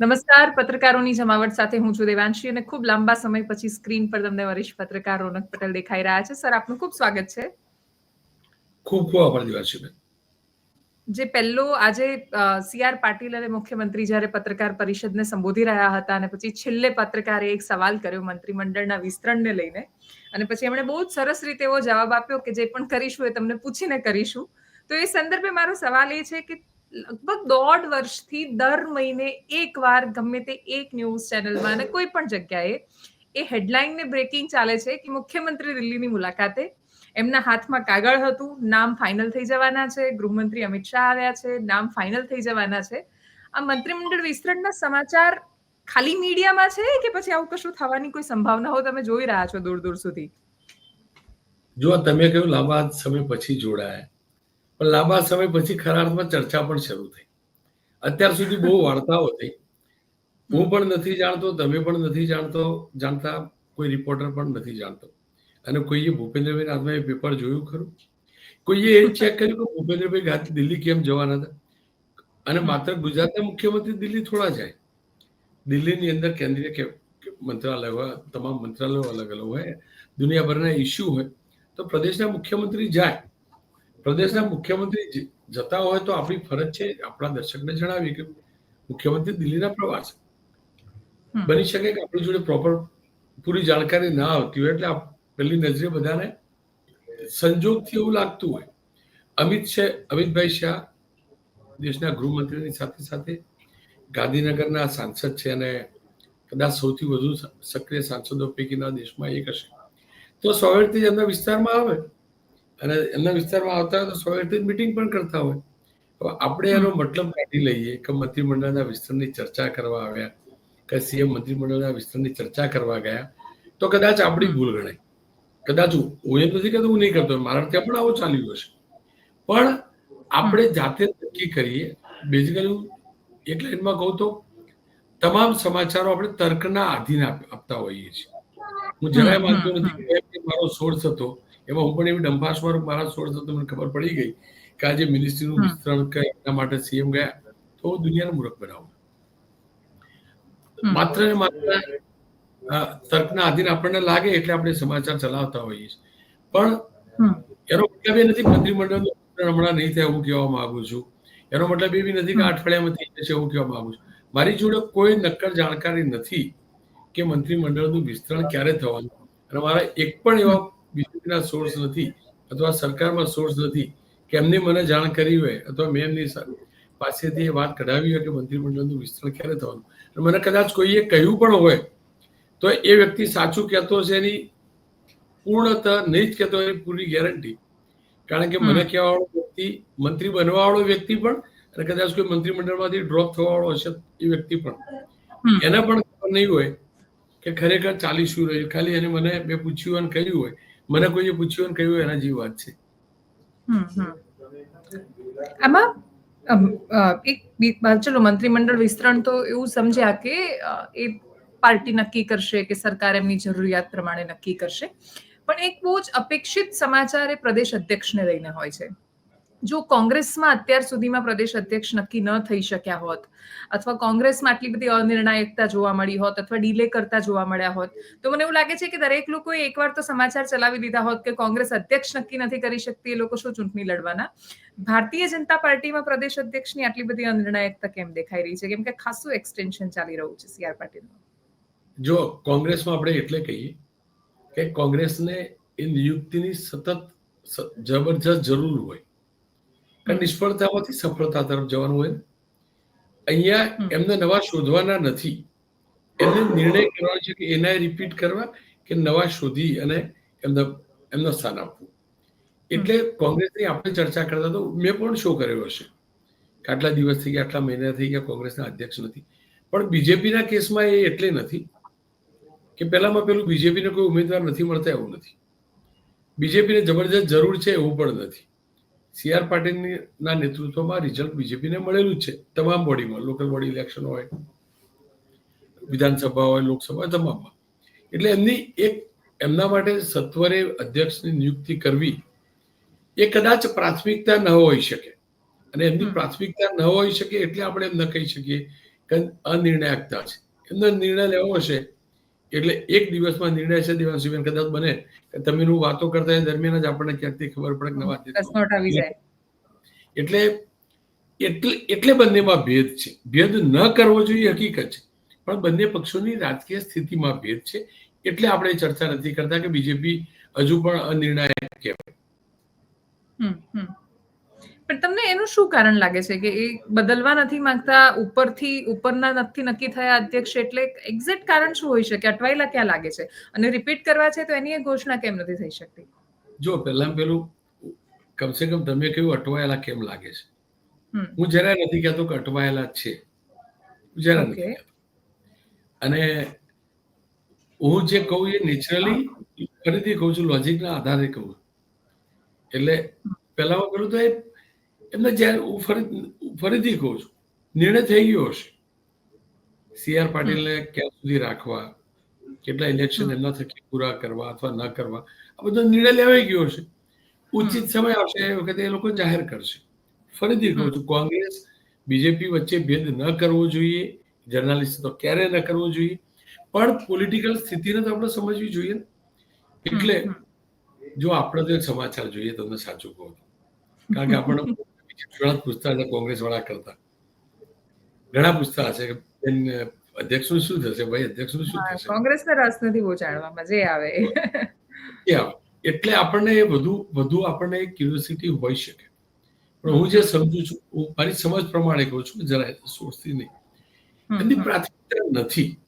નમસ્કાર પત્રકારોની જમાવટ સાથે હું છું દેવાંશી અને ખૂબ લાંબા સમય પછી સ્ક્રીન પર તમને વરિષ્ઠ પત્રકાર રોનક પટેલ દેખાઈ રહ્યા છે. સર આપનું ખૂબ સ્વાગત છે. ખૂબ ખૂબ આભાર દિવાશીબેન જે પહેલો આજે સીઆર પાટીલ અને મુખ્યમંત્રી જ્યારે પત્રકાર પરિષદને સંબોધી રહ્યા હતા અને પછી છેલ્લે પત્રકારે એક સવાલ કર્યો મંત્રીમંડળના વિસ્તરણને લઈને અને પછી એમણે બહુ જ સરસ રીતે એવો જવાબ આપ્યો કે જે પણ કરીશું એ તમને પૂછીને કરીશું. તો એ સંદર્ભે મારો સવાલ એ છે કે લગભગ દોઢ વર્ષથી દર મહિને એક વાર ગમે તે એક ન્યૂઝ ચેનલમાં અને કોઈ પણ જગ્યાએ એ હેડલાઇન ને બ્રેકિંગ ચાલે છે કે મુખ્યમંત્રી દિલ્હીની મુલાકાતે. એમના હાથમાં કાગળ હતું, નામ ફાઇનલ થઈ જવાના છે, ગૃહમંત્રી અમિત શાહ આવ્યા છે, નામ ફાઇનલ થઈ જવાના છે. આ મંત્રીમંડળ વિસ્તરણના સમાચાર ખાલી મીડિયામાં છે કે પછી આવું કશું થવાની કોઈ સંભાવનાઓ તમે જોઈ રહ્યા છો દૂર દૂર સુધી. જો તમે કહ્યું લાંબા સમય પછી જોડાયા. પણ લાંબા સમય પછી ખરા અર્થમાં ચર્ચા પણ શરૂ થઈ. અત્યાર સુધી બહુ વાર્તાઓ થઈ. હું પણ નથી જાણતો તમે પણ નથી જાણતો જાણતા કોઈ રિપોર્ટર પણ નથી જાણતો. અને કોઈએ ભૂપેન્દ્રભાઈ હાથમાં એ પેપર જોયું ખરું? કોઈએ એ ચેક કર્યું કે ભૂપેન્દ્રભાઈ ગાંધી દિલ્હી કેમ જવાના હતા? અને માત્ર ગુજરાતના મુખ્યમંત્રી દિલ્હી થોડા જાય. દિલ્હીની અંદર કેન્દ્રીય મંત્રાલય હોય તમામ મંત્રાલયો અલગ અલગ હોય દુનિયાભરના ઇસ્યુ હોય તો પ્રદેશના મુખ્યમંત્રી જાય. પ્રદેશના મુખ્યમંત્રી જતા હોય તો આપણી ફરજ છે આપણા દર્શકને જણાવીએ કે મુખ્યમંત્રી દિલ્હીના પ્રવાસ બની શકે કે આપણી જોડે પ્રોપર પૂરી જાણકારી ના આવતી હોય એટલે પહેલી નજરે બધાને સંજોગથી એવું લાગતું હોય. અમિત શાહ અમિતભાઈ શાહ દેશના ગૃહમંત્રીની સાથે સાથે ગાંધીનગરના સાંસદ છે અને કદાચ સૌથી વધુ સક્રિય સાંસદો પૈકીના દેશમાં એક હશે. તો સ્વાભાવિકથી એમના વિસ્તારમાં આવે અને એમના વિસ્તારમાં આવતા હોય તો સ્વાભાવિકથી મિટિંગ પણ કરતા હોય. હવે આપણે એનો મતલબ કાઢી લઈએ કે મંત્રીમંડળના વિસ્તરણની ચર્ચા કરવા આવ્યા કે સીએમ મંત્રીમંડળના વિસ્તરણની ચર્ચા કરવા ગયા તો કદાચ આપણી ભૂલ ગણાય. કદાચ હું એમ નથી કહેતો હું નહીં કરતો મારા ત્યાં પણ આવો ચાલ્યું હશે. પણ આપણે જાતે નક્કી કરીએ બેઝિકલી હું એક લાઈનમાં કહું તો તમામ સમાચારો આપણે તર્કના આધીન આપતા હોઈએ છીએ. હું જરાય માનતો નથી કે મારો સોર્સ હતો એમાં હું પણ એવી ડંફાસ મારા સોર્સ થતો મને ખબર પડી ગઈ કે આજે મિનિસ્ટ્રીનું વિસ્તરણ કે એના માટે સીએમ ગયા તો દુનિયાનો મૂર્ખ બનાવું. માત્ર ને માત્ર તર્કના આધીન આપણને લાગે એટલે આપણે સમાચાર ચલાવતા હોઈએ પણ એનો મતલબ એ નથી મંત્રીમંડળનું હમણાં નહીં થાય હું કહેવા માંગુ છું. એનો મતલબ એ બી નથી કે અઠવાડિયામાં થઈ જશે એવું કહેવા માંગુ છું. મારી જોડે કોઈ નક્કર જાણકારી નથી કે મંત્રીમંડળનું વિસ્તરણ ક્યારે થવાનું. અને મારા એક પણ એવા બીજેપીના સોર્સ નથી અથવા સરકારમાં સોર્સ નથી કે એમને મને જાણ કરી હોય અથવા મેં એમની પાસેથી એ વાત કઢાવી હોય કે મંત્રીમંડળનું વિસ્તરણ ક્યારે થવાનું. અને મને કદાચ કોઈએ કહ્યું પણ હોય તો એ વ્યક્તિ સાચું કહેતો છે એની પૂર્ણત નહીં જ કહેતો એની પૂરી ગેરંટી કારણ કે મને કહેવાવાળો વ્યક્તિ મંત્રી બનવાવાળો વ્યક્તિ પણ અને કદાચ કોઈ મંત્રીમંડળમાંથી ડ્રોપ થવાવાળો હશે એ વ્યક્તિ પણ. એને પણ ખબર નહીં હોય કે ખરેખર ચાલી શું રહ્યું. ખાલી એને મને મેં પૂછ્યું અને કહ્યું હોય મને કોઈએ પૂછ્યું અને કહ્યું, એના જેવી વાત છે. આમાં એક ચલો, મંત્રીમંડળ વિસ્તરણ તો એવું સમજ્યા કે એ પાર્ટી નક્કી કરશે કે સરકાર એમની જરૂરિયાત પ્રમાણે નક્કી કરશે. પણ એક બહુ જ અપેક્ષિત સમાચાર એ પ્રદેશ અધ્યક્ષને લઈને હોય છે. જો કોંગ્રેસમાં અત્યાર સુધીમાં પ્રદેશ અધ્યક્ષ નક્કી ન થઈ શક્યા હોત, અથવા કોંગ્રેસમાં આટલી બધી અનિર્ણાયકતા જોવા મળી હોત, અથવા ડીલે કરતા જોવા મળ્યા હોત, તો મને એવું લાગે છે કે દરેક લોકોએ એકવાર તો સમાચાર ચલાવી દીધા હોત કે કોંગ્રેસ અધ્યક્ષ નક્કી નથી કરી શકતી, એ લોકો શું ચૂંટણી લડવાના? ભારતીય જનતા પાર્ટીમાં પ્રદેશ અધ્યક્ષની આટલી બધી અનિર્ણાયકતા કેમ દેખાઈ રહી છે? કેમ કે ખાસું એક્સટેન્શન ચાલી રહ્યું છે સીઆર પાટીલનું. જો કોંગ્રેસમાં આપણે એટલે કહીએ કે કોંગ્રેસને એ નિયુક્તિની સતત જબરજસ્ત જરૂર હોય કારણ નિષ્ફળતામાંથી સફળતા તરફ જવાનું હોય. અહીંયા એમને નવા શોધવાના નથી. એમને નિર્ણય કરવાનો છે કે એના રિપીટ કરવા કે નવા શોધી અને એમને એમને સ્થાન આપવું. એટલે કોંગ્રેસની આપણે ચર્ચા કરતા તો મેં પણ શો કર્યો હશે. કે આટલા દિવસ થઈ ગયા આટલા મહિના થઈ ગયા કોંગ્રેસના અધ્યક્ષ નથી. પણ બીજેપીના કેસમાં એ એટલે નથી કે પહેલામાં પેલું બીજેપીને કોઈ ઉમેદવાર નથી મળતા એવું નથી. બીજેપીને જબરજસ્ત જરૂર છે એવું પણ નથી. સીઆર આર પાટીલના નેતૃત્વમાં રિઝલ્ટ બીજેપીને મળેલું જ છે તમામ બોડીમાં લોકલ બોડી ઇલેક્શન હોય વિધાનસભા હોય લોકસભા તમામમાં. એટલે એમની એક એમના માટે સત્વરે અધ્યક્ષની નિયુક્તિ કરવી એ કદાચ પ્રાથમિકતા ન હોઈ શકે. અને એમની પ્રાથમિકતા ન હોઈ શકે એટલે આપણે એમ ન કહી શકીએ કે અનિર્ણાયકતા છે. એમનો નિર્ણય લેવો હશે એટલે એક દિવસમાં નિર્ણય છે દેવાંશીબેન કદાચ બને. તમે હું વાતો કરતા દરમિયાન જ આપણને ક્યાંકથી ખબર પડે કે નવા એટલે એટલે એટલે બંનેમાં ભેદ છે. ભેદ ન કરવો જોઈએ હકીકત છે. પણ બંને પક્ષોની રાજકીય સ્થિતિમાં ભેદ છે. એટલે આપણે ચર્ચા નથી કરતા કે બીજેપી હજુ પણ અનિર્ણાયક કહેવાય. હમ, હમ. પણ તમને એનું શું કારણ લાગે છે કે એ બદલવા નથી માંગતા ઉપરથી ઉપરના નથી નક્કી થયા અધ્યક્ષ એટલે એક્ઝેક્ટ કારણ શું હોઈ શકે? અટવાયેલા ક્યાં લાગે છે? અને રિપીટ કરવા છે તો એની એ ઘોષણા કેમ નથી થઈ શકતી? જો પહેલા પેલું કમસે કમ તમે કેવું અટવાયેલા કેમ લાગે છે? હું જરાય નથી કહેતો કે અટવાયેલા જ છે. જરા નથી અને હું જે કહું એ નેચરલી ફરીથી કહું છું લોજિકના આધારે કહું. એટલે પહેલા હું કરું તો એ એમને જ્યારે હું ફરી ફરીથી કહું છું નિર્ણય થઈ ગયો હશે. સી આર પાટીલને ક્યાં સુધી રાખવા? કેટલા ઇલેક્શન એમના થકી પૂરા કરવા અથવા ન કરવા? આ બધો નિર્ણય લેવાઈ ગયો હશે. ઉચિત સમય આવશે એ વખતે એ લોકો જાહેર કરશે. ફરીથી કહું છું કોંગ્રેસ બીજેપી વચ્ચે ભેદ ન કરવો જોઈએ. જર્નાલિસ્ટ તો ક્યારે ન કરવો જોઈએ. પણ પોલિટિકલ સ્થિતિને તો આપણે સમજવી જોઈએ. એટલે જો આપણે તો એક સમાચાર જોઈએ તમને સાચું કહું કારણ કે આપણને ઘણા પૂછતા હતા કોંગ્રેસ વાળા કરતા. ઘણા પૂછતા હશે કે બેન અધ્યક્ષનું શું થશે? ભાઈ અધ્યક્ષનું શું થશે? કોંગ્રેસને રસ નથી પહોંચાડવામાં જે આવે. એ. એ આવે. એટલે આપણને એ વધુ વધુ આપણને ક્યુરિયોસિટી હોઈ શકે. પણ હું જે સમજુ છું હું મારી સમજ પ્રમાણે કહું છું જરા સોર્સથી નહીં. એમની પ્રાથમિકતા નથી.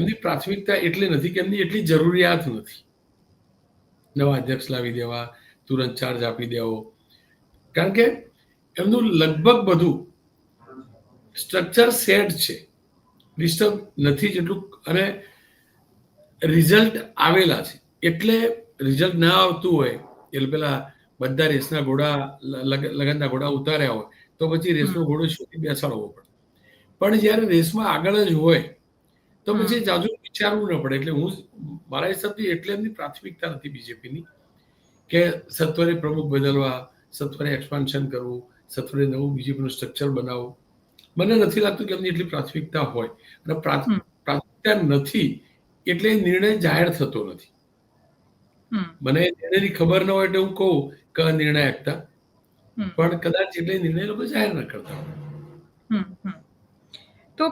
એમની પ્રાથમિકતા એટલી નથી કે એમની એટલી જરૂરિયાત નથી. નવા અધ્યક્ષ લાવી દેવા તુરંત ચાર્જ આપી દેવો કારણ કે એમનું લગભગ બધું સ્ટ્રક્ચર સેટ છે. ડિસ્ટર્બ નથી જેટલું અને રિઝલ્ટ આવેલા છે. એટલે રિઝલ્ટ ના આવતું હોય એટલે પેલા બધા રેસના ઘોડા લગનના ઘોડા ઉતાર્યા હોય તો પછી રેસનો ઘોડો શોધી બેસાડવો પડે. પણ જ્યારે રેસમાં આગળ જ હોય તો પછી જાજુ વિચારવું ન પડે. એટલે હું મારા હિસાબથી એટલે એમની પ્રાથમિકતા નથી બીજેપીની કે સત્વરે પ્રમુખ બદલવા સત્વરે એક્સપાન્શન કરવું સત્વરે નવું પણ સ્ટ્રક્ચર બનાવવું. મને નથી લાગતું કે એમની એટલી પ્રાથમિકતા હોય. અને પ્રાથમિકતા નથી એટલે નિર્ણય જાહેર થતો નથી. મને નિર્ણયની ખબર ન હોય એટલે હું કહું કે નિર્ણય આપતા. પણ કદાચ એટલે નિર્ણય લોકો જાહેર ન કરતા હોય. તો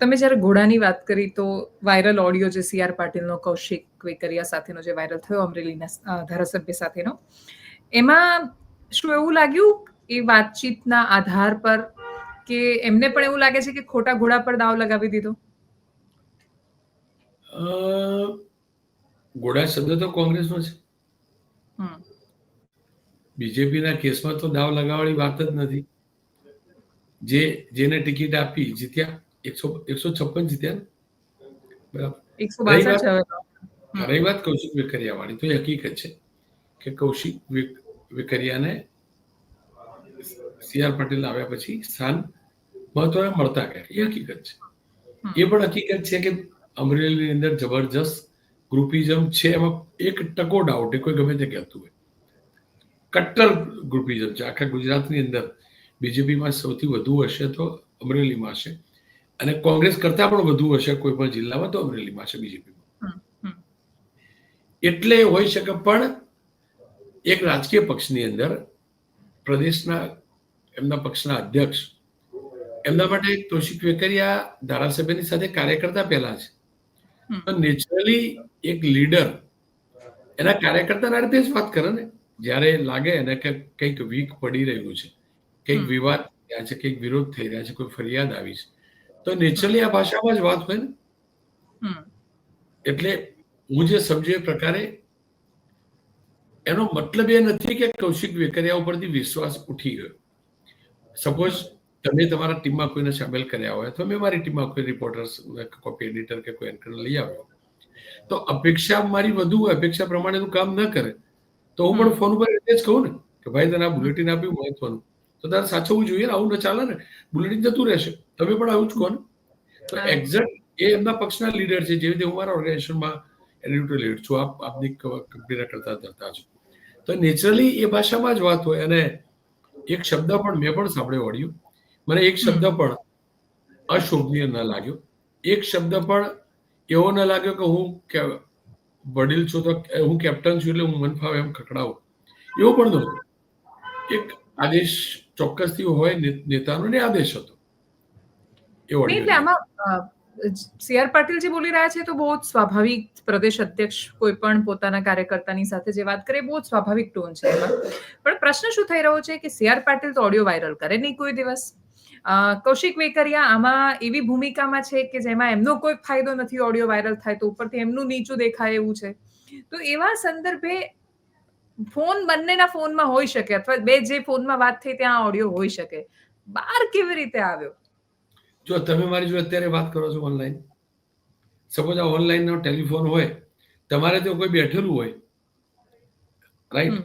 તમે જ્યારે ઘોડાની વાત કરી તો વાયરલ ઓડિયો જે સી આર પાટીલનો કૌશિક વેકરિયા સાથેનો જે વાયરલ થયો અમરેલીના ધારાસભ્ય સાથેનો એમાં શું એવું લાગ્યું એ વાતચીતના આધાર પર કે એમને પણ એવું લાગે છે કે ખોટા ઘોડા પર દાવ લગાવી દીધો? ઘોડા શબ્દ તો કોંગ્રેસનો છે. બીજેપીના કેસમાં તો દાવ લગાવવાની વાત જ નથી. જે જેને ટિકિટ આપી જીત્યા એકસો એકસો છપ્પન જીત્યા ને? બરાબર. રહી વાત કૌશિક વેકરિયા વાળી તો એ હકીકત છે કે કૌશિક વેકરિયાને સી આર પટેલ આવ્યા પછી સ્થાન મહત્વને મળતા ગયા. એ હકીકત છે. એ પણ હકીકત છે કે અમરેલીની અંદર જબરજસ્ત ગ્રુપિઝમ છે. એમાં એક ટકો ડાઉટ એ કોઈ ગમે તે કહેતું હોય. કટ્ટર ગ્રુપિઝમ છે. આખા ગુજરાતની અંદર બીજેપીમાં સૌથી વધુ હશે તો અમરેલીમાં હશે. અને કોંગ્રેસ કરતાં પણ વધુ હશે કોઈ પણ જિલ્લામાં તો અમરેલીમાં હશે બીજેપીમાં. એટલે હોઈ શકે પણ એક રાજકીય પક્ષની અંદર પ્રદેશના એમના પક્ષના અધ્યક્ષ એમના માટે કૌશિક વેકરિયા ધારાસભ્યની સાથે કાર્યકર્તા પહેલા છે તો નેચરલી એક લીડર એના કાર્યકર્તાના રીતે જ વાત કરે ને જ્યારે લાગે એને કે કંઈક વીક પડી રહ્યું છે કંઈક વિવાદ થયા છે કંઈક વિરોધ થઈ રહ્યા છે કોઈ ફરિયાદ આવી છે તો નેચરલી આ ભાષામાં જ વાત હોય ને. એટલે હું જે સમજુ એ પ્રકારે એનો મતલબ એ નથી કે કૌશિક વેકરિયા ઉપરથી વિશ્વાસ ઉઠી ગયો. સપોઝ તમે તમારા ટીમમાં કોઈને સામેલ કર્યા હોય તો મેં મારી ટીમમાં કોઈ રિપોર્ટર્સ કોપી એડિટર કે કોઈ એન્કર લઈ આવ્યો તો અપેક્ષા મારી વધુ હોય અપેક્ષા પ્રમાણેનું કામ ન કરે. તો હું પણ ફોન ઉપર એટલે જ કહું ને કે ભાઈ તને આ બુલેટિન આપ્યું મહત્વનું તો તારે સાચવવું જોઈએ ને આવું ન ચાલે ને. બુલેટિન જતું રહેશે. તમે પણ આવું જ કહો ને. તો એક્ઝેક્ટ એ એમના પક્ષના લીડર છે. જેવી રીતે હું મારા ઓર્ગેનાઇઝેશનમાં એડિટર લીડ છું. આપ આપની કંપનીના કરતા ધરતા છું. તો નેચરલી એ ભાષામાં જ વાત હોય અને એક શબ્દ પણ મેં પણ સાંભળ્યો ઓડિયો મને એક શબ્દ પણ અશોભનીય ન લાગ્યો. એક શબ્દ પણ એવો ન લાગ્યો કે હું કે વડીલ છું તો હું કેપ્ટન છું એટલે હું મન ફાવે એમ ખકડાવું એવું પણ નહોતું એક આદેશ ચોક્કસથી હોય નેતાનો ને આદેશ હતો. એવો એટલે આમાં સી આર પાટીલ જે બોલી રહ્યા છે તો બહુ જ સ્વાભાવિક પ્રદેશ અધ્યક્ષ કોઈ પણ પોતાના કાર્યકર્તાની સાથે જે વાત કરે બહુ સ્વાભાવિક ટોન છે એમાં. પણ પ્રશ્ન શું થઈ રહ્યો છે કે સી આર પાટીલ તો ઓડિયો વાયરલ કરે નહીં કોઈ દિવસ. કૌશિક વેકરિયા આમાં એવી ભૂમિકામાં છે કે જેમાં એમનો કોઈ ફાયદો નથી ઓડિયો વાયરલ થાય તો ઉપરથી એમનું નીચું દેખાય એવું છે. તો એવા સંદર્ભે ફોન બંનેના ફોનમાં હોઈ શકે અથવા બે જે ફોનમાં વાત થઈ ત્યાં ઓડિયો હોઈ શકે. બહાર કેવી રીતે આવ્યો? જો તમે મારી જોડે અત્યારે વાત કરો છો ઓનલાઈન સપોઝ આ ઓનલાઈનનો ટેલિફોન હોય તમારે ત્યાં કોઈ બેઠેલું હોય રાઈટ.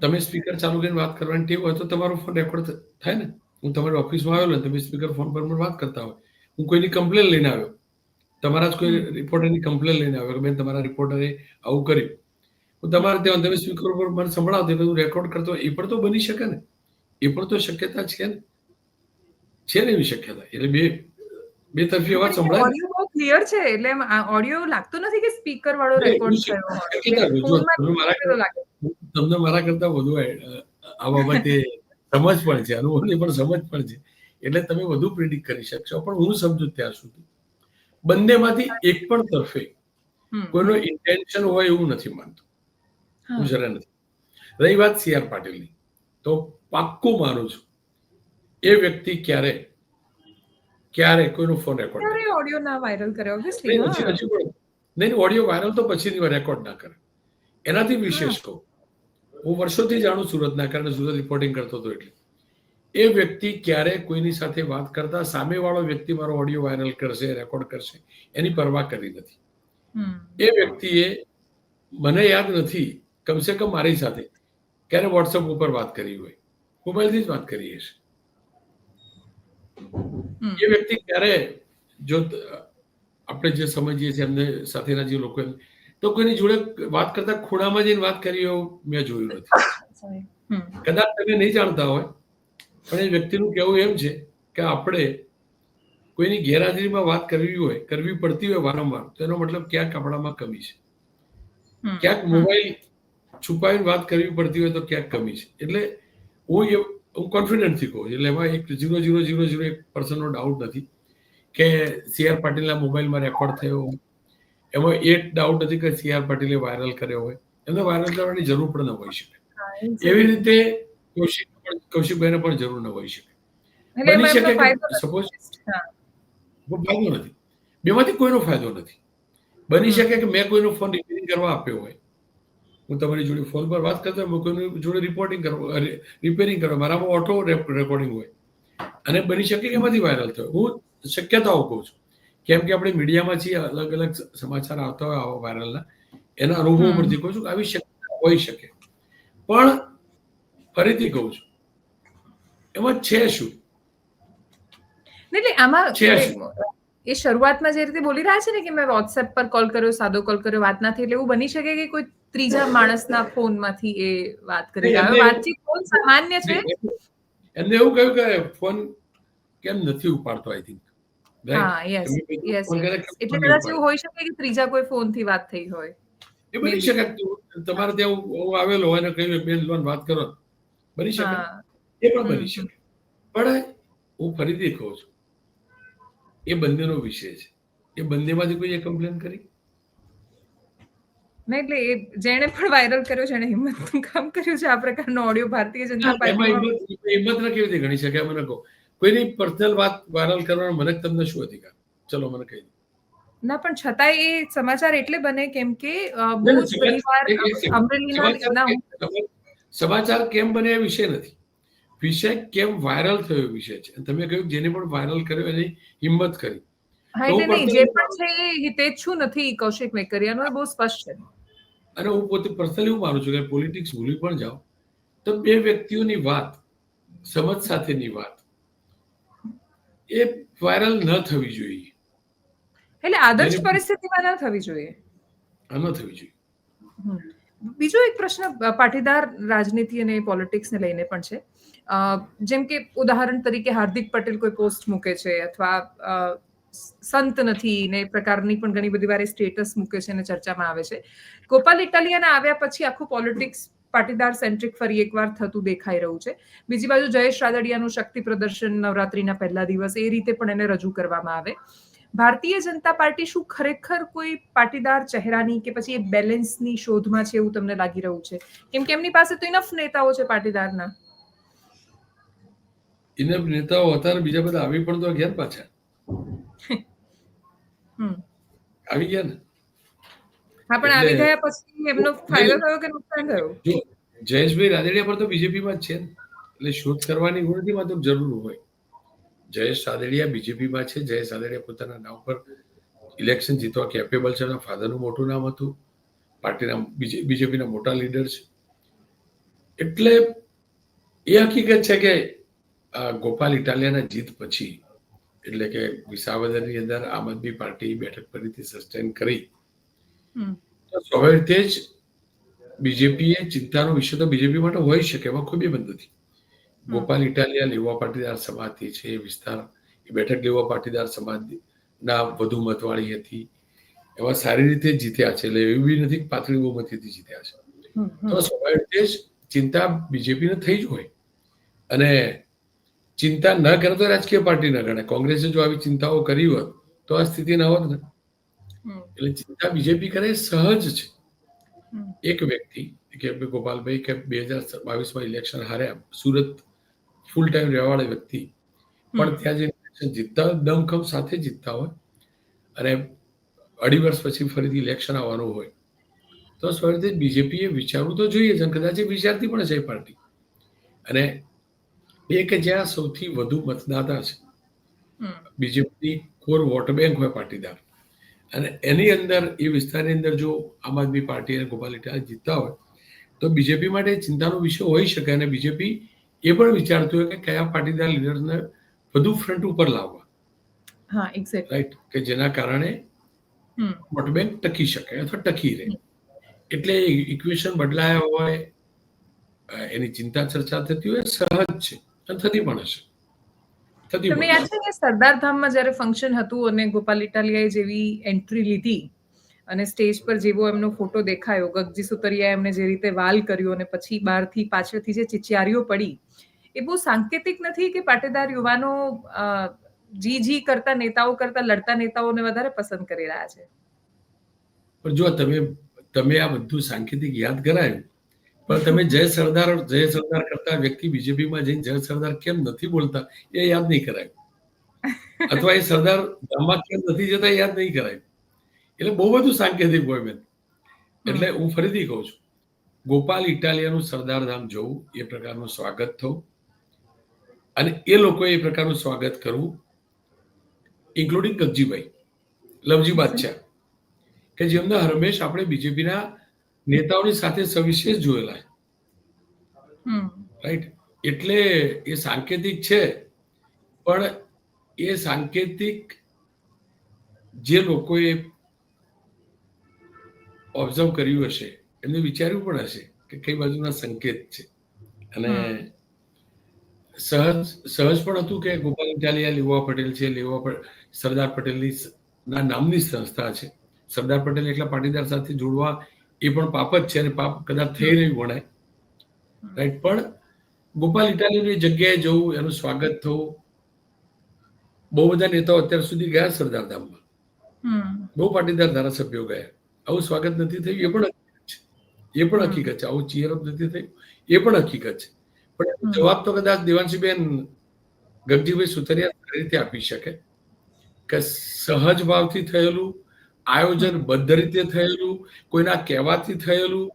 તમે સ્પીકર ચાલુ કરીને વાત કરવાની ટેવ હોય તો તમારો ફોન રેકોર્ડ થાય ને? હું તમારી ઓફિસમાં આવ્યો ને તમે સ્પીકર ફોન પર વાત કરતા હોય. હું કોઈની કમ્પ્લેન લઈને આવ્યો. તમારા જ કોઈ રિપોર્ટરની કમ્પ્લેન લઈને આવ્યો કે બેન તમારા રિપોર્ટરે આવું કર્યું. હું તમારે ત્યાં તમે સ્પીકર ઉપર મને સંભળાવતો તો હું રેકોર્ડ કરતો એ પણ તો બની શકે ને? એ પણ તો શક્યતા છે ને? છે ને એવી શક્યતા? એટલે બે બે તરફી અવાજ સંભળાય ઓડિયો બહુ ક્લિયર છે એટલે ઓડિયો લાગતો નથી કે સ્પીકર વાળો રેકોર્ડ થયો તમને મારા કરતા વધુ આ બાબતે સમજ પણ છે અનુભવની પણ સમજ પણ છે. એટલે તમે વધુ પ્રિડિક્ટ કરી શકશો. પણ હું સમજુ ત્યાં સુધી. બંનેમાંથી એક પણ તરફે. કોઈનો ઇન્ટેન્શન હોય એવું નથી માનતો. હું. જરા નથી. રહી વાત સી આર પાટીલની. તો પાક્કું માનું છું. એ વ્યક્તિ ક્યારે ક્યારે કોઈનો ફોન રેકોર્ડ ક્યારે ઓડિયો ના વાયરલ કરે ઓબ્વિયસલી નહીં નહીં ઓડિયો વાયરલ તો પછીની રેકોર્ડ ના કરે. એનાથી વિશેષ કહું. હું વર્ષોથી જાણું સુરતના કારણે સુરત રિપોર્ટિંગ કરતો હતો એટલે. એ વ્યક્તિ ક્યારે કોઈની સાથે વાત કરતા સામેવાળો વ્યક્તિ મારો ઓડિયો વાયરલ કરશે રેકોર્ડ કરશે એની પરવા કરી નથી. એ વ્યક્તિએ મને યાદ નથી કમસે કમ મારી સાથે ક્યારે વોટ્સઅપ ઉપર વાત કરી હોય. મોબાઈલથી જ વાત કરી હશે. એ વ્યક્તિ ક્યારે જો આપણે જે સમજીએ છીએ એમને સાથેના જે લોકો એમ, તો કોઈની જોડે વાત કરતા ખૂણામાં જઈને વાત કરી એવું મેં જોયું નથી. કદાચ તમે નહીં જાણતા હોય પણ એ વ્યક્તિનું કહેવું એમ છે કે આપણે કોઈની ગેરહાજરીમાં વાત કરવી હોય કરવી પડતી હોય વારંવાર તો એનો મતલબ ક્યાંક આપણામાં કમી છે. ક્યાંક મોબાઈલ છુપાવીને વાત કરવી પડતી હોય તો ક્યાંક કમી છે. એટલે હું એ હું કોન્ફિડન્ટથી કહું એટલે એમાં એક ઝીરો ઝીરો ઝીરો ઝીરો એક પર્સનનો ડાઉટ નથી કે સી આર પાટીલના મોબાઈલમાં રેકોર્ડ થયો હોય. એમાં એક ડાઉટ નથી કે સી આર પાટીલે વાયરલ કર્યો હોય. એમને વાયરલ કરવાની જરૂર પણ ન હોઈ શકે. એવી રીતે કૌશિક કૌશિકભાઈને પણ જરૂર ન હોઈ શકે. બની શકે સપોઝ ફાયદો નથી. બેમાંથી કોઈનો ફાયદો નથી. બની શકે કે મેં કોઈનો ફોન રિપેરિંગ કરવા આપ્યો હોય. હું તમારી જોડે ફોન પર વાત કરતો હોય, હું કોઈની જોડે રિપોર્ટિંગ કરવા રિપેરિંગ કરવા મારામાં ઓટો રેકોર્ડિંગ હોય. અને બની શકે કે એમાંથી વાયરલ થયો. હું શક્યતાઓ કહું છું. કેમ કે આપણે મીડિયામાં છીએ અલગ અલગ સમાચાર આવતા હોય આવા વાયરલના એના અનુભવ. પરથી કહું છું કે આવી શક્યતા હોઈ શકે. પણ ફરીથી કહું છું એમાં છે શું? એટલે આમાં છે શું? એ શરૂઆતમાં જે રીતે બોલી રહ્યા છે ને કે મેં વોટ્સએપ પર કોલ કર્યો સાદો કોલ કર્યો વાત ના થઈ એટલે એવું બની શકે કે કોઈ ત્રીજા માણસના ફોનમાંથી એ વાત કરી રહ્યા. વાતચીત ફોન સામાન્ય છે? એમને એવું કહ્યું કે ફોન કેમ નથી ઉપાડતો આઈ થિંક હા યસ યસ એટલે કદાચ એવું હોઈ શકે કે ત્રીજા કોઈ ફોનથી વાત થઈ હોય. એ બની શકે. તમારે ત્યાં હું- આવેલો હોય ને કહ્યું બેન લોન વાત કરો. બની શકે. એ પણ બની શકે. પણ હું ફરીથી કહું છું એ બંનેનો વિષય છે. એ બંનેમાંથી કોઈ કમ્પ્લેન કરી? નહીં એટલે એ જેણે પણ વાયરલ કર્યો છે એને હિંમતનું કામ કર્યું છે આ પ્રકારનો ઓડિયો ભારતીય જનતા પાર્ટી હિંમત હિંમત કેવી રીતે ગણી શકાય મને કહો કોઈની પર્સનલ વાત વાયરલ કરવાનો મને તમને શું અધિકાર? ચલો મને કહી ના પણ છતાંય એ સમાચાર એટલે બને કેમ કે ના, ના, ના, સમાચાર કેમ બને એ વિષય નથી. વિષય કેમ વાયરલ થયો વિષય છે. તમે કહ્યું જેને પણ વાયરલ કર્યો એની હિંમત કરી. હા એટલે નહીં જે પણ છે એ હિતેચ્છુ નથી કૌશિક વેકરિયાનો એ બહુ સ્પષ્ટ છે. અને હું પોતે પર્સનલી હું માનું છું કે પોલિટિક્સ ભૂલી પણ જાઓ. તો બે વ્યક્તિઓની વાત સમજ સાથેની વાત એ વાયરલ ન થવી જોઈએ. એટલે આદર્શ પરિસ્થિતિમાં ન થવી જોઈએ. ન થવી જોઈએ. બીજો એક પ્રશ્ન પાટીદાર રાજનીતિ અને પોલિટિક્સને લઈને પણ છે. જેમ કે ઉદાહરણ તરીકે હાર્દિક પટેલ કોઈ પોસ્ટ મૂકે છે અથવા સંત નથી ને પ્રકારની પણ ઘણી બધી વાર સ્ટેટસ મૂકે છે અને ચર્ચામાં આવે છે. ગોપાલ ઇટાલિયાના આવ્યા પછી આખું પોલિટિક્સ પાટીદાર સેન્ટ્રિક ફરી એકવાર થતું દેખાઈ રહ્યું છે. બીજી બાજુ જયેશ રાદડિયાનું શક્તિ પ્રદર્શન નવરાત્રીના પહેલા દિવસ એ રીતે પણ એને રજૂ કરવામાં આવે. ભારતીય જનતા પાર્ટી શું ખરેખર કોઈ પાટીદાર ચહેરાની કે પછી એ બેલેન્સની શોધમાં છે એવું તમને લાગી રહ્યું છે? કેમ કે એમની પાસે તો ઇનફ નેતાઓ છે પાટીદારના. ઇનફ નેતાઓ અત્યારે બીજા બધા આવી પણ તો ગયા પાછા. આવી ગયા ને? હા પણ આવી ગયા પછી એમનો ફાયદો થયો કે નુકસાન થયું? જયેશભાઈ રાદડિયા પર તો બીજેપીમાં જ છે એટલે શોધ કરવાની નથી માત્ર જરૂર હોય? જયેશ રાદડિયા બીજેપીમાં છે. જયેશ રાદડિયા પોતાના નામ પર ઇલેક્શન જીતવા કેપેબલ છે. એના ફાધરનું મોટું નામ હતું. પાર્ટીના બીજેપીના મોટા લીડર છે. એટલે એ હકીકત છે કે ગોપાલ ઇટાલિયાના જીત પછી એટલે કે વિસાવદરની અંદર આમ આદમી પાર્ટી બેઠક ફરીથી સસ્ટેન કરી. તો સ્વાભાવિક રીતે જ બીજેપીએ ચિંતાનો વિષય તો બીજેપી માટે હોઈ શકે એમાં કોઈ બે બંધ નથી. ગોપાલ ઇટાલિયા લેવા પાટીદાર સમાજથી છે એ વિસ્તાર એ બેઠક લેવા પાટીદાર સમાજના વધુ મતવાળી હતી. એમાં સારી રીતે જીત્યા છે એટલે એવું બી નથી પાતળી બહુમતીથી જીત્યા છે. તો સ્વાભાવિક રીતે જ ચિંતા બીજેપીને થઈ જ હોય. અને ચિંતા ન કરે તો રાજકીય પાર્ટી ન ગણે કોંગ્રેસે જો આવી ચિંતાઓ કરી હોત તો આ સ્થિતિ ન હોત ને. એટલે ચિંતા બીજેપી કરે સહજ છે. એક વ્યક્તિ કે ગોપાલભાઈ કે બે હજાર બાવીસમાં ઇલેક્શન હાર્યા સુરત ફૂલ ટાઈમ રહેવાળા વ્યક્તિ પણ ત્યાં જે ઇલેક્શન જીતતા હોય દમખમ સાથે જીતતા હોય અને અઢી વર્ષ પછી ફરીથી ઇલેક્શન આવવાનું હોય તો સ્વરીતે બીજેપીએ વિચારવું તો જોઈએ છે કદાચ એ વિચારતી પણ છે એ પાર્ટી. અને એ કે જ્યાં સૌથી વધુ મતદાતા છે. હમ. બીજેપી કોર વોટ બેંક હોય પાટીદાર. અને એની અંદર એ વિસ્તારની અંદર જો આમ આદમી પાર્ટી અને ગોપાલ ઇટાલિયા જીતતા હોય તો બીજેપી માટે ચિંતાનો વિષય હોઈ શકે અને બીજેપી એ પણ વિચારતું હોય કે કયા પાટીદાર લીડર્સને વધુ ફ્રન્ટ ઉપર લાવવા. રાઈટ કે જેના કારણે વોટ બેંક ટકી શકે અથવા ટકી રહે. એટલે ઇક્વેશન બદલાયા હોય એની ચિંતા ચર્ચા થતી હોય સહજ છે. અને થતી પણ હશે. તમને યાદ છે કે સરદાર ધામમાં જ્યારે ફંક્શન હતું અને ગોપાલ ઇટાલિયાએ જેવી એન્ટ્રી લીધી અને સ્ટેજ પર જેવો એમનો ફોટો દેખાયો ગગજી સુતરિયા એમને જે રીતે વાલ કર્યો અને પછી બહારથી પાછળથી જે ચિચિયારીઓ પડી એ બહુ સાંકેતિક નથી કે પાટીદાર યુવાનો જી જી કરતા નેતાઓ કરતા લડતા નેતાઓને વધારે પસંદ કરી રહ્યા છે? પણ જો તમે તમે આ બધું સાંકેતિક યાદ કરાયું પણ તમે જય સરદાર જય સરદાર કરતા વ્યક્તિ બીજેપીમાં જઈને જય સરદાર કેમ નથી બોલતા, એ યાદ નહીં કરાય. અથવા એ સરદાર ગામમાં કેમ નથી જતા યાદ નહીં કરાય. એટલે બહુ બધું સાંકેતિક હોય બેન. એટલે હું ફરીથી કહું છું, ગોપાલ ઇટાલિયાનું સરદાર ધામ જવું, એ પ્રકારનું સ્વાગત થવું. અને એ લોકોએ એ પ્રકારનું સ્વાગત કરવું ઇન્ક્લુડિંગ ગગજીભાઈ લવજી બાદશાહ, કે જેમને હંમેશ આપણે બીજેપીના નેતાઓની સાથે સવિશેષ જોયેલા રાઈટ એટલે એ સાંકેતિક છે પણ એ સાંકેતિક જે લોકોએ ઓબ્ઝર્વ કર્યું હશે એમને વિચાર્યું પણ હશે કે કઈ બાજુના સંકેત છે. અને સહજ સહજ પણ હતું કે ગોપાલ ઇટાલિયા લેવા પટેલ છે લેવા સરદાર પટેલની ના નામની સંસ્થા છે. સરદાર પટેલ એટલા પાટીદાર સાથે જોડવા એ પણ પાપ જ છે અને પાપ કદાચ થઈ રહ્યું ગણાય. રાઈટ પણ ગોપાલ ઇટાલીની જગ્યાએ જવું એનું સ્વાગત થવું. બહુ બધા નેતાઓ અત્યાર સુધી ગયા સરદાર ધામમાં. બહુ પાટીદાર ધારાસભ્યો ગયા. આવું સ્વાગત નથી થયું એ પણ હકીકત છે. એ પણ હકીકત છે. આવું ચીયરઅપ નથી થયું એ પણ હકીકત છે. પણ જવાબ તો કદાચ દેવાંશીબેન ગગજીભાઈ સુતરિયા સારી રીતે આપી શકે. કે સહજ ભાવથી થયેલું આયોજન બદ્ધ રીતે થયેલું કોઈના કહેવાથી થયેલું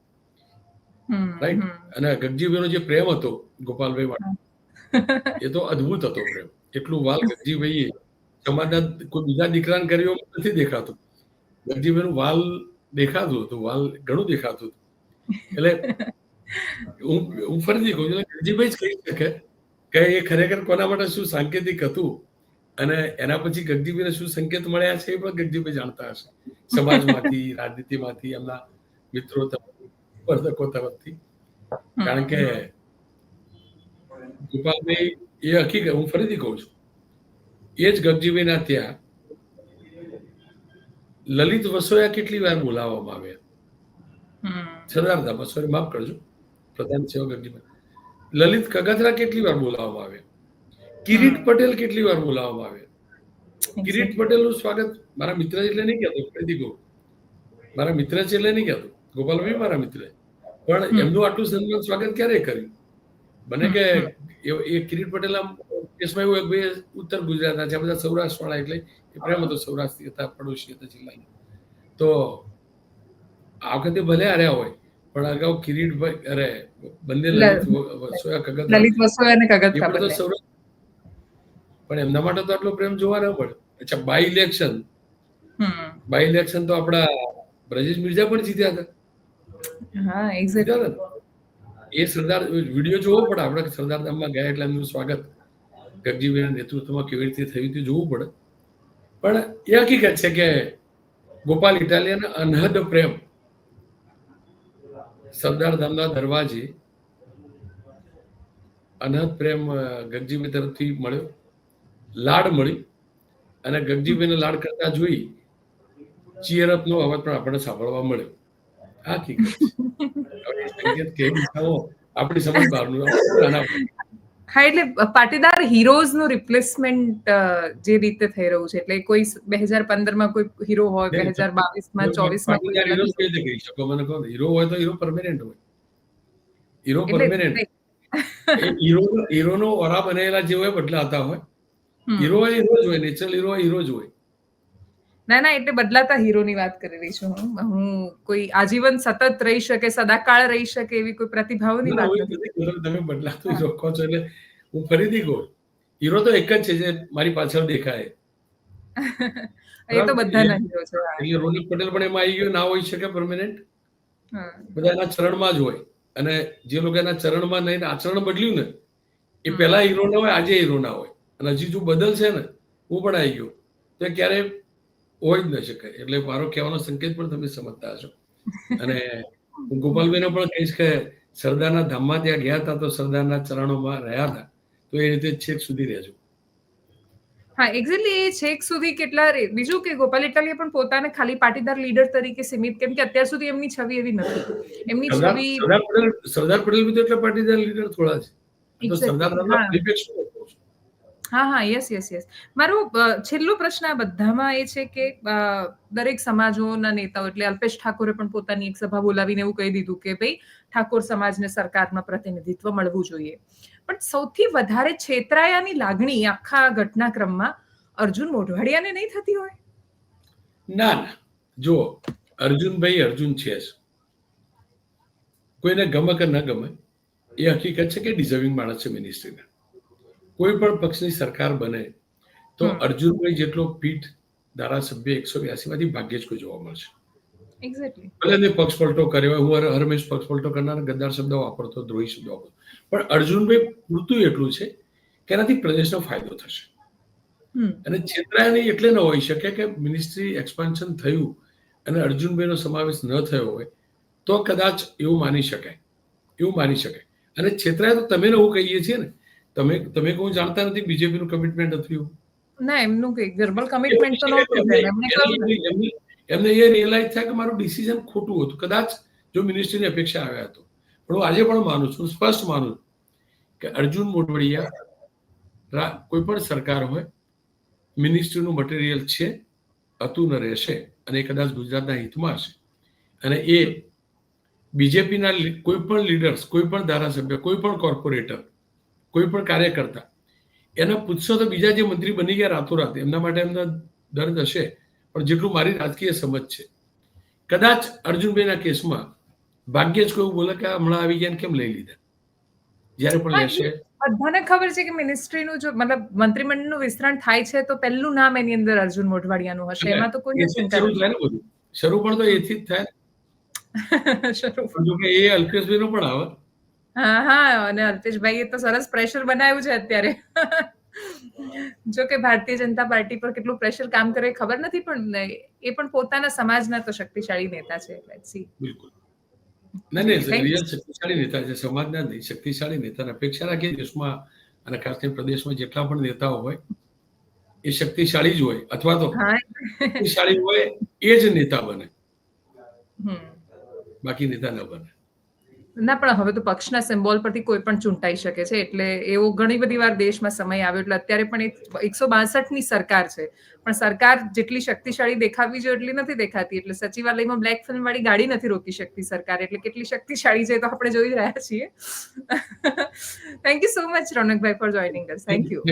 રાઈટ અને ગગજીભાઈનો જે પ્રેમ હતો ગોપાલભાઈ માટે એ તો અદ્ભુત હતો પ્રેમ. એટલું વાલ ગગજીભાઈએ સમાજના કોઈ બીજા દીકરાને કર્યો નથી દેખાતું. ગગજીભાઈનું વાલ દેખાતું હતું વાલ ઘણું દેખાતું હતું. એટલે હું હું ફરીથી કહું છું ગગજીભાઈ જ કહી શકે કે એ ખરેખર કોના માટે શું સાંકેતિક હતું? અને એના પછી ગગજીભાઈને શું સંકેત મળ્યા છે એ પણ ગગજીભાઈ જાણતા હશે. સમાજમાંથી રાજનીતિમાંથી એમના મિત્રો સ્પર્ધકો તરફથી. કારણ કે ગોપાલભાઈ એ હકીકત હું ફરીથી કહું છું એ જ ગગજીભાઈના ત્યાં લલિત વસોયા કેટલી વાર બોલાવવામાં આવ્યા. સરદાર ધામ સોરી માફ કરજો પ્રધાન સેવક ગગજીભાઈ લલિત કગથરા કેટલી વાર બોલાવવામાં આવ્યા કિરીટ પટેલ કેટલી વાર બોલાવવામાં આવે? કિરીટ પટેલનું સ્વાગત મારા મિત્ર એટલે નહીં કહેતો ફરીથી મારા મિત્ર છે એટલે નહીં કહેતો. ગોપાલભાઈ મારા મિત્ર પણ એમનું આટલું સન્માન સ્વાગત ક્યારે કર્યું? મને કે એ- કિરીટ પટેલ આમ કેસમાં એવું ભાઈ ઉત્તર ગુજરાતના છે બધા સૌરાષ્ટ્ર વાળા એટલે એ પ્રેમ હતો સૌરાષ્ટ્રથી હતા પડોશી હતા જિલ્લાના તો આ વખતે ભલે હાર્યા હોય પણ અગાઉ કિરીટભાઈ અરે બંને સોયા લલિત સૌરાષ્ટ્ર વસોયા કગથરા લલિત વસોયા અને એ કગથરા પણ એમના માટે તો આટલો પ્રેમ જોવા ન પડે અચ્છા બાય ઇલેક્શન બાય ઇલેક્શન તો આપણા બ્રજેશ મિર્ઝા પણ જીત્યા હતા? એ સરદાર વીડિયો જોવો પડે. આપણે સરદાર ધામમાં ગયા એટલે એમનું સ્વાગત. ગગજીભાઈના નેતૃત્વમાં કેવી રીતે થયું તે જોવું પડે. પણ એ હકીકત છે કે ગોપાલ ઇટાલિયન અનહદ પ્રેમ સરદાર ધામના દરવાજે અનહદ પ્રેમ ગગજીભાઈ તરફથી મળ્યો. લાડ મળી અને ગગજીભાઈને લાડ કરતા જોઈ ચીયરઅપ નો અવાજ પણ આપણને સાંભળવા મળ્યો. આ હકીકત છે. હવે એ સંકેત કેવી આપણી સમજ બહારનું હા એટલે પાટીદાર હીરોઝનું રિપ્લેસમેન્ટ જે રીતે થઈ રહ્યું છે એટલે કોઈ બે હજાર પંદરમાં કોઈ હીરો હોય બે હજાર બાવીસમાં ચોવીસમાં કહી શકો? મને કહો હીરો હોય તો હીરો પરમેનન્ટ હોય. હીરો પરમેનન્ટ હીરો હીરોનો ઓરા બનેલા જે હોય બદલાતા હોય. હીરો હીરો જ હોય નેચરલ હીરો હીરો જ હોય. ના ના એટલે બદલાતા હીરોની વાત કરી રહી છું હું. હું કોઈ આજીવન સતત રહી શકે સદાકાળ રહી શકે એવી કોઈ પ્રતિભાવની વાત નથી. તમે બદલાતું હીરો કહો છો એટલે હું ફરીથી કહું હીરો તો એક જ છે જે મારી પાછળ દેખાય. એ તો બધાના હીરો છે. એટલે રોનક પટેલ પણ એમાં આવી ગયો ના હોઈ શકે પરમેનન્ટ હા. બધા એના ચરણમાં જ હોય. અને જે લોકો એના ચરણમાં નહીં આચરણ બદલ્યું ને એ. પહેલા હીરો ના હોય આજે હીરો ના હોય. અને હજી જો બદલશે ને હું પણ આવી ગયો. તો ક્યારે હોય જ ન શકાય. એટલે મારો કહેવાનો સંકેત પણ તમે સમજતા હશો. અને હું ગોપાલભાઈને પણ કહીશ કે સરદારના ધામમાં ત્યાં ગયા હતા તો સરદારના ચરણોમાં રહ્યા હતા. તો એ રીતે છેક સુધી રહેજો. હા એક્ઝેક્ટલી એ છેક સુધી કેટલા બીજું કે ગોપાલ ઇટાલીએ પણ પોતાને ખાલી પાટીદાર લીડર તરીકે સીમિત કેમ કે અત્યાર સુધી એમની છબી એવી નથી. એમની છવી છબી સરદાર પટેલ સરદાર પટેલ બી તો એટલા પાટીદાર લીડર થોડા છે. તો સરદાર હા. હા યસ યસ યસ મારો છેલ્લો પ્રશ્ન આ બધામાં એ છે કે દરેક સમાજોના નેતાઓ, એટલે અલ્પેશ ઠાકોરે પણ પોતાની એક સભા બોલાવીને એવું કહી દીધું કે ભાઈ, ઠાકોર સમાજને સરકારમાં પ્રતિનિધિત્વ મળવું જોઈએ. પણ સૌથી વધારે છેતરાયાની લાગણી આખા ઘટનાક્રમમાં અર્જુન મોઢવાડિયાને નહીં થતી હોય? ના ના. જો અર્જુનભાઈ અર્જુન છે કોઈને ગમે કે ન ગમે, એ હકીકત છે કે ડિઝર્વિંગ માણસ છે મિનિસ્ટ્રીના કોઈ પણ પક્ષની સરકાર બને તો અર્જુનભાઈ જેટલો પીઠ ધારાસભ્ય એકસો બ્યાસી માંથી ભાગ્યે જ કોઈ જોવા મળશે ભલે તે પક્ષ પલટો કર્યો હોય હું હર- હરમેશ પક્ષ પલટો કરનાર ગદ્દાર શબ્દ વાપરતો દ્રોહી શબ્દ વાપરતો. પણ અર્જુનભાઈ પૂરતું એટલું છે કે એનાથી પ્રદેશનો ફાયદો થશે. અને છેતરાયા નહીં એટલે ન હોઈ શકે કે મિનિસ્ટ્રી એક્સપાન્શન થયું અને અર્જુનભાઈનો સમાવેશ ન થયો હોય તો કદાચ એવું માની શકાય. એવું માની શકાય. અને છેતરાયા તો તમે ને હું કહીએ છીએ ને તમે તમે કોઈ જાણતા નથી બીજેપીનું કમિટમેન્ટ હતું એવું? ના એમનું કઈ વર્બલ કમિટમેન્ટ તો નહોતું ને. એમને એમને એ રિયલાઇઝ થયા કે મારું ડિસિઝન ખોટું હતું. કદાચ જો મિનિસ્ટ્રીની અપેક્ષા આવ્યા હતો પણ હું આજે પણ માનું છું સ્પષ્ટ માનું છું કે અર્જુન મોઢવડિયા કોઈ પણ સરકાર હોય મિનિસ્ટ્રીનું મટીરિયલ છે હતું ન રહેશે અને એ કદાચ ગુજરાતના હિતમાં હશે. અને એ બીજેપીના કોઈ પણ લીડર્સ કોઈ પણ ધારાસભ્ય કોઈ પણ કોર્પોરેટર કોઈ પણ કાર્યકર્તા એને પૂછશો તો બીજા જે મંત્રી બની ગયા રાતોરાત એમના માટે એમના દર્દ હશે પણ જેટલું મારી રાજકીય સમજ છે. કદાચ અર્જુનભાઈના કેસમાં ભાગ્યે જ કોઈ બોલે કે હમણાં આવી ગયા કેમ લઈ લીધા? જ્યારે પણ લેશે. બધાને ખબર છે કે મિનિસ્ટ્રીનું જો મતલબ મંત્રીમંડળનું વિસ્તરણ થાય છે તો પહેલું નામ એની અંદર અર્જુન મોઢવાડિયાનું હશે. એમાં તો કોઈ શરૂ બધું. શરૂ પણ તો એથી જ થાય. શરૂ. જો કે એ અલ્પેશભાઈનો પણ આવે. હા હા અને અલ્પેશભાઈએ તો સરસ પ્રેશર બનાવ્યું છે અત્યારે. જો કે ભારતીય જનતા પાર્ટી પર કેટલું પ્રેશર કામ કરે ખબર નથી પણ એ પણ પોતાના સમાજના તો શક્તિશાળી નેતા છે લેટ્સ સી બિલકુલ. ના નહીં રિયલ શક્તિશાળી નેતા છે સમાજના નહીં શક્તિશાળી નેતાને અપેક્ષા રાખીએ દેશમાં અને ખાસ કરીને પ્રદેશમાં જેટલા પણ નેતાઓ હોય એ શક્તિશાળી જ હોય અથવા તો શક્તિશાળી હોય એ જ નેતા બને. બાકી નેતા ન બને. ના, પણ હવે તો પક્ષના સિમ્બોલ પરથી કોઈ પણ ચૂંટાઈ શકે છે. એટલે એવો ઘણી બધી વાર દેશમાં સમય આવ્યો. એટલે અત્યારે પણ એકસો ની સરકાર છે. પણ સરકાર જેટલી શક્તિશાળી દેખાવી જોઈએ એટલી નથી દેખાતી. એટલે સચિવાલયમાં બ્લેક ફિલ્મ વાળી ગાડી નથી રોકી શકતી સરકાર. એટલે કેટલી શક્તિશાળી છે તો આપણે જોઈ રહ્યા છીએ. Thank you so much રોનકભાઈ for joining us thank you